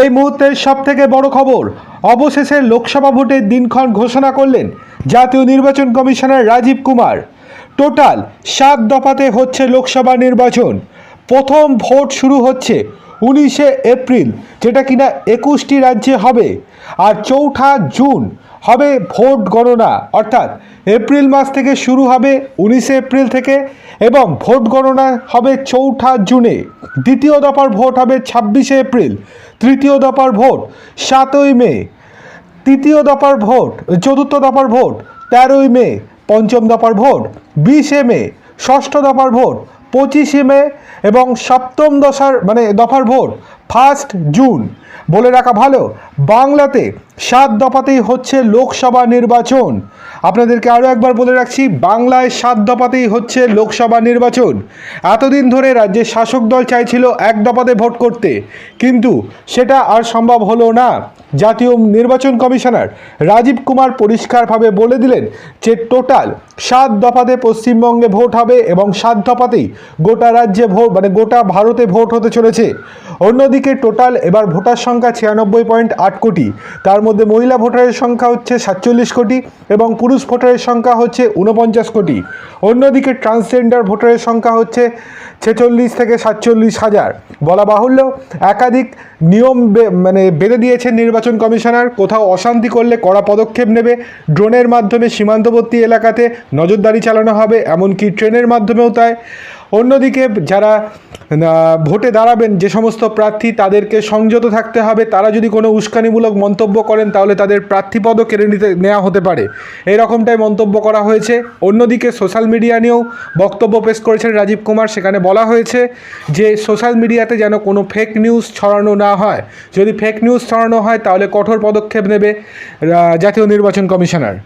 এই মুহূর্তের সব থেকে বড় খবর, অবশেষে লোকসভা ভোটের দিনক্ষণ ঘোষণা করলেন জাতীয় নির্বাচন কমিশনার রাজীব কুমার। টোটাল সাত দফাতে হচ্ছে লোকসভা নির্বাচন। প্রথম ভোট শুরু হচ্ছে উনিশে এপ্রিল, যেটা কিনা একুশটি রাজ্যে হবে। আর চৌঠা জুন হবে ভোট গণনা, অর্থাৎ এপ্রিল মাস থেকে শুরু হবে উনিশে এপ্রিল থেকে এবং ভোট গণনা হবে চৌঠা জুনে। দ্বিতীয় দফার ভোট হবে ছাব্বিশে এপ্রিল, তৃতীয় দফার ভোট সাতই মে, তৃতীয় দফার ভোট, চতুর্থ দফার ভোট তেরোই মে, পঞ্চম দফার ভোট বিশে মে, ষষ্ঠ দফার ভোট পঁচিশে মে এবং সপ্তম দশার মানে দফার ভোট ফার্স্ট জুন। বলে রাখা ভালো, বাংলাতে সাত দফাতেই হচ্ছে লোকসভা নির্বাচন। আপনাদেরকে আরও একবার বলে রাখছি, বাংলায় সাত দফাতেই হচ্ছে লোকসভা নির্বাচন। এতদিন ধরে রাজ্যের শাসক দল চাইছিল এক দফাতে ভোট করতে। কিন্তু সেটা আর সম্ভব হলো না। জাতীয় নির্বাচন কমিশনার রাজীব কুমার পরিষ্কারভাবে বলে দিলেন যে, টোটাল সাত দফাতে পশ্চিমবঙ্গে ভোট হবে এবং সাত দফাতেই গোটা রাজ্যে ভোট মানে গোটা ভারতে ভোট হতে চলেছে। অন্যদিকে টোটাল এবার ভোটার সংখ্যা ছিয়ানব্বই পয়েন্ট আট কোটি। তার মধ্যে মহিলা ভোটারের সংখ্যা হচ্ছে সাতচল্লিশ কোটি এবং পুরুষ ভোটারের সংখ্যা হচ্ছে উনপঞ্চাশ কোটি। অন্যদিকে ট্রান্সজেন্ডার ভোটারের সংখ্যা হচ্ছে ছেচল্লিশ থেকে সাতচল্লিশ হাজার। বলা বাহুল্য, একাধিক নিয়ম মানে বেঁধে দিয়েছেন নির্বাচন কমিশনার। কোথাও অশান্তি করলে কড়া পদক্ষেপ নেবে। ড্রোনের মাধ্যমে সীমান্তবর্তী এলাকাতে নজরদারি চালানো হবে, এমনকি ট্রেনের মাধ্যমেও তাই। অন্যদিকে যারা ভোটে দাঁড়াবেন যে সমস্ত প্রার্থী তাদেরকে সংযত থাকতে হবে, তারা যদি কোনো উস্কানিমূলক মন্তব্য করেন তাহলে তাদের প্রার্থীপদও কেড়ে নিতে নেওয়া হতে পারে। এই রকমটাই মন্তব্য করা হয়েছে। অন্যদিকে সোশ্যাল মিডিয়া নিয়েও বক্তব্য পেশ করেছেন রাজীব কুমার। সেখানে বলা হয়েছে যে, সোশ্যাল মিডিয়াতে যেন কোনো ফেক নিউজ ছড়ানো না হয়। যদি ফেক নিউজ ছড়ানো হয় তাহলে কঠোর পদক্ষেপ নেবে জাতীয় নির্বাচন কমিশনার।